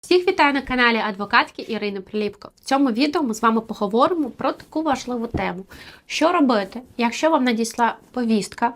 Всіх вітаю на каналі адвокатки Ірини Приліпко. В цьому відео ми з вами поговоримо про таку важливу тему: що робити, якщо вам надійшла повістка,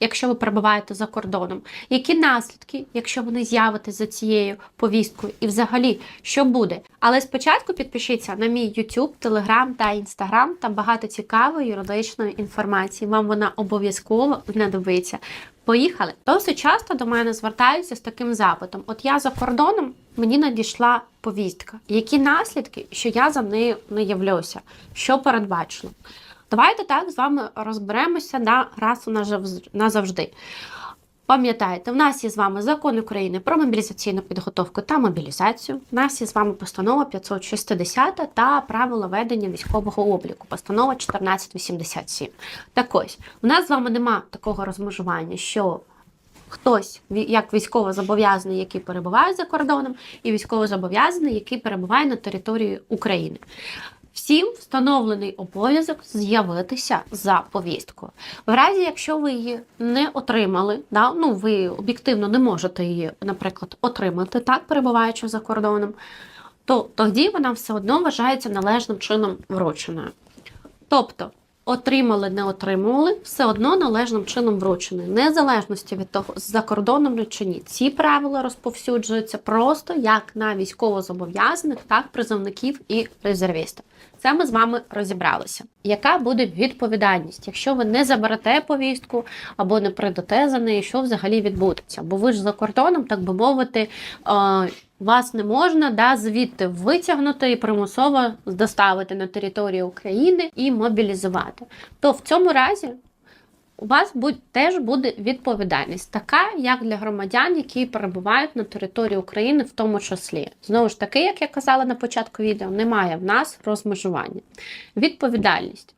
якщо ви перебуваєте за кордоном, які наслідки, якщо ви не з'явитесь за цією повісткою, і взагалі що буде. Але спочатку підпишіться на мій YouTube, Telegram та Instagram. Там багато цікавої юридичної інформації. Вам вона обов'язково знадобиться. Поїхали. Досить часто до мене звертаються з таким запитом: от я за кордоном, мені надійшла повістка. Які наслідки, що я за нею не явлюся? Що передбачено? Давайте так з вами розберемося на раз назавжди. Пам'ятаєте, в нас є з вами закон України про мобілізаційну підготовку та мобілізацію. У нас є з вами постанова 560 та правила ведення військового обліку, постанова 1487. Так ось, у нас з вами нема такого розмежування, що хтось, як військовозобов'язаний, який перебуває за кордоном, і військовозобов'язаний, який перебуває на території України. Всім встановлений обов'язок з'явитися за повісткою. В разі, якщо ви її не отримали, да, ну ви об'єктивно не можете її, наприклад, отримати, так, перебуваючи за кордоном, то тоді вона все одно вважається належним чином врученою. Тобто, отримали, не отримували, все одно належним чином врученою, незалежності від того, за кордоном чи ні. Ці правила розповсюджуються просто як на військовозобов'язаних, так призовників і резервістів. Це ми з вами розібралися. Яка буде відповідальність, якщо ви не заберете повістку або не прийдете за нею, що взагалі відбудеться? Бо ви ж за кордоном, так би мовити, е, вас не можна да, звідти витягнути і примусово доставити на територію України і мобілізувати. То в цьому разі у вас будь, теж буде відповідальність, така як для громадян, які перебувають на території України, в тому числі. Знову ж таки, як я казала на початку відео, немає в нас розмежування. Відповідальність.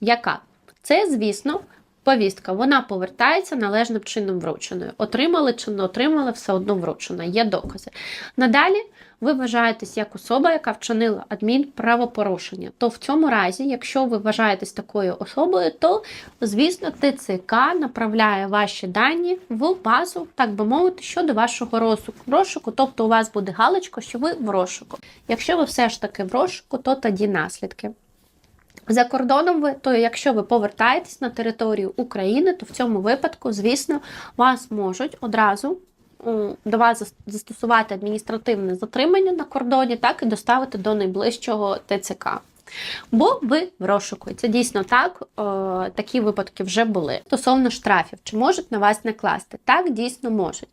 Яка? Це, звісно, повістка. Вона повертається належним чином врученою. Отримали чи не отримали, все одно вручена. Є докази. Надалі ви вважаєтесь як особа, яка вчинила адмінправопорушення. То в цьому разі, якщо ви вважаєтесь такою особою, то, звісно, ТЦК направляє ваші дані в базу, так би мовити, щодо вашого розшуку. Тобто у вас буде галочка, що ви в розшуку. Якщо ви все ж таки в розшуку, то тоді наслідки. За кордоном ви, то якщо ви повертаєтесь на територію України, то в цьому випадку, звісно, вас можуть одразу до вас зас- застосувати адміністративне затримання на кордоні, так і доставити до найближчого ТЦК. Бо ви в розшуку. Це дійсно так. Е, такі випадки вже були. Стосовно штрафів, чи можуть на вас накласти? Так, дійсно можуть.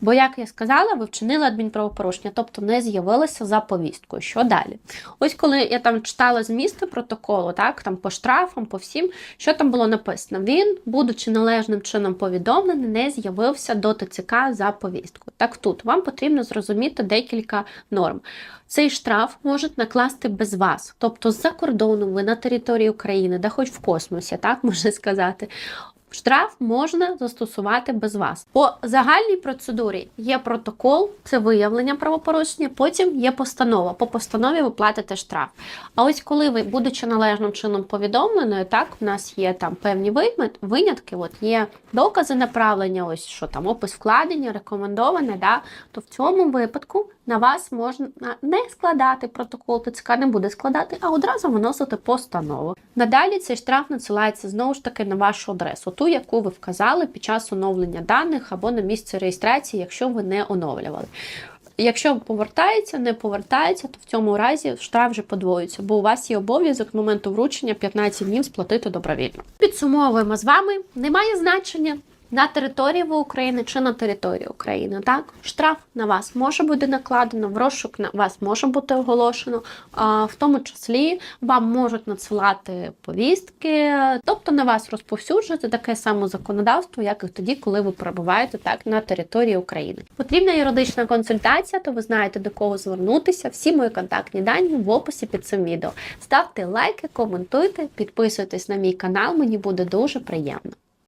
Бо, як я сказала, ви вчинили адмінправопорушення, тобто не з'явилися за повісткою. Що далі? Ось коли я там читала змісти протоколу, так там по штрафам, по всім, що там було написано? Він, будучи належним чином повідомлений, не з'явився до ТЦК за повісткою. Так тут вам потрібно зрозуміти декілька норм. Цей штраф можуть накласти без вас, тобто з-за кордону ви на території України, да хоч в космосі, так можна сказати. Штраф можна застосувати без вас. По загальній процедурі є протокол, це виявлення правопорушення, потім є постанова. По постанові ви платите штраф. А ось коли ви, будучи належним чином повідомленою, так, в нас є там певні винятки, от є докази направлення, ось що там опис вкладення, рекомендоване, да, то в цьому випадку на вас можна не складати протокол, ТЦК не буде складати, а одразу виносити постанову. Надалі цей штраф надсилається знову ж таки на вашу адресу, ту, яку ви вказали під час оновлення даних або на місце реєстрації, якщо ви не оновлювали. Якщо повертається, не повертається, то в цьому разі штраф вже подвоюється, бо у вас є обов'язок моменту вручення 15 днів сплатити добровільно. Підсумовуємо з вами: немає значення. На території України чи на території України, так штраф на вас може бути накладено, в розшук на вас може бути оголошено, в тому числі вам можуть надсилати повістки, тобто на вас розповсюджується таке саме законодавство, як і тоді, коли ви перебуваєте так на території України. Потрібна юридична консультація, то ви знаєте до кого звернутися. Всі мої контактні дані в описі під цим відео. Ставте лайки, коментуйте, підписуйтесь на мій канал, мені буде дуже приємно.